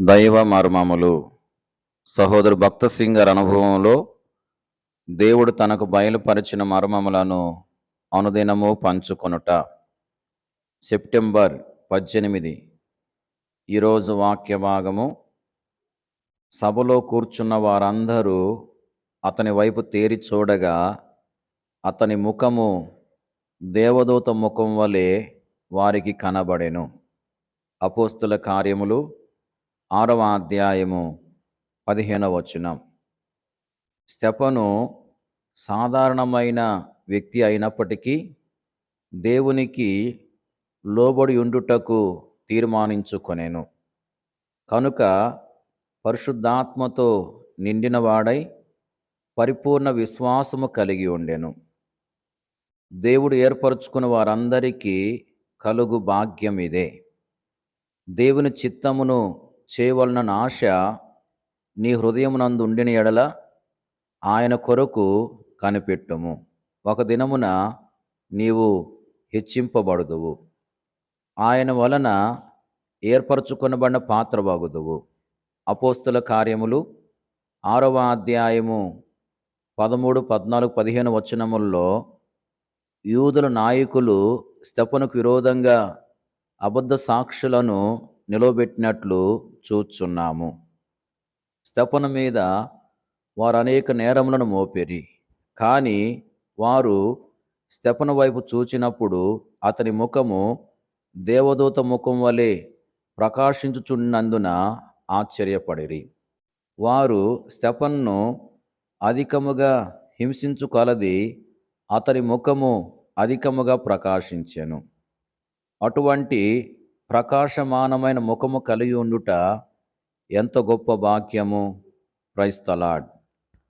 దైవ మర్మములు. సహోదరు భక్త సింగర్ అనుభవంలో దేవుడు తనకు బయలుపరిచిన మర్మములను అనుదినము పంచుకొనుట. సెప్టెంబర్ పద్దెనిమిది. ఈరోజు వాక్య భాగము. సభలో కూర్చున్న వారందరూ అతని వైపు తేరి చూడగా అతని ముఖము దేవదూత ముఖం వలె వారికి కనబడెను. అపోస్తుల కార్యములు ఆరవ అధ్యాయము పదిహేనవ వచనం. స్టెపను సాధారణమైన వ్యక్తి అయినప్పటికీ దేవునికి లోబడి ఉండుటకు తీర్మానించుకొనేను. కనుక పరిశుద్ధాత్మతో నిండినవాడై పరిపూర్ణ విశ్వాసము కలిగి ఉండెను. దేవుడు ఏర్పరచుకున్న వారందరికీ కలుగు భాగ్యం ఇదే దేవుని చిత్తమును చేయవలన ఆశ నీ హృదయమునందు ఉండిన ఎడల ఆయన కొరకు కనిపెట్టుము. ఒక దినమున నీవు హెచ్చింపబడుదువు. ఆయన వలన ఏర్పరచుకొనబడిన పాత్ర బాగుదువు అపోస్తుల కార్యములు ఆరవ అధ్యాయము పదమూడు పద్నాలుగు పదిహేను వచనముల్లో యూదుల నాయకులు స్తెపనుకు విరోధంగా అబద్ధ సాక్షులను నిలవబెట్టినట్లు చూచున్నాము స్తపన మీద వారు అనేక నేరములను మోపిరి. కానీ వారు స్తెపను వైపు చూచినప్పుడు అతని ముఖము దేవదూత ముఖం వలె ప్రకాశించుచున్నందున ఆశ్చర్యపడిరి. వారు స్తెపన్ను అధికముగా హింసించు కొలది అతని ముఖము అధికముగా ప్రకాశించెను. అటువంటి ప్రకాశమానమైన ముఖము కలిగి ఉండుట ఎంత గొప్ప భాగ్యము? క్రైస్తలాడ్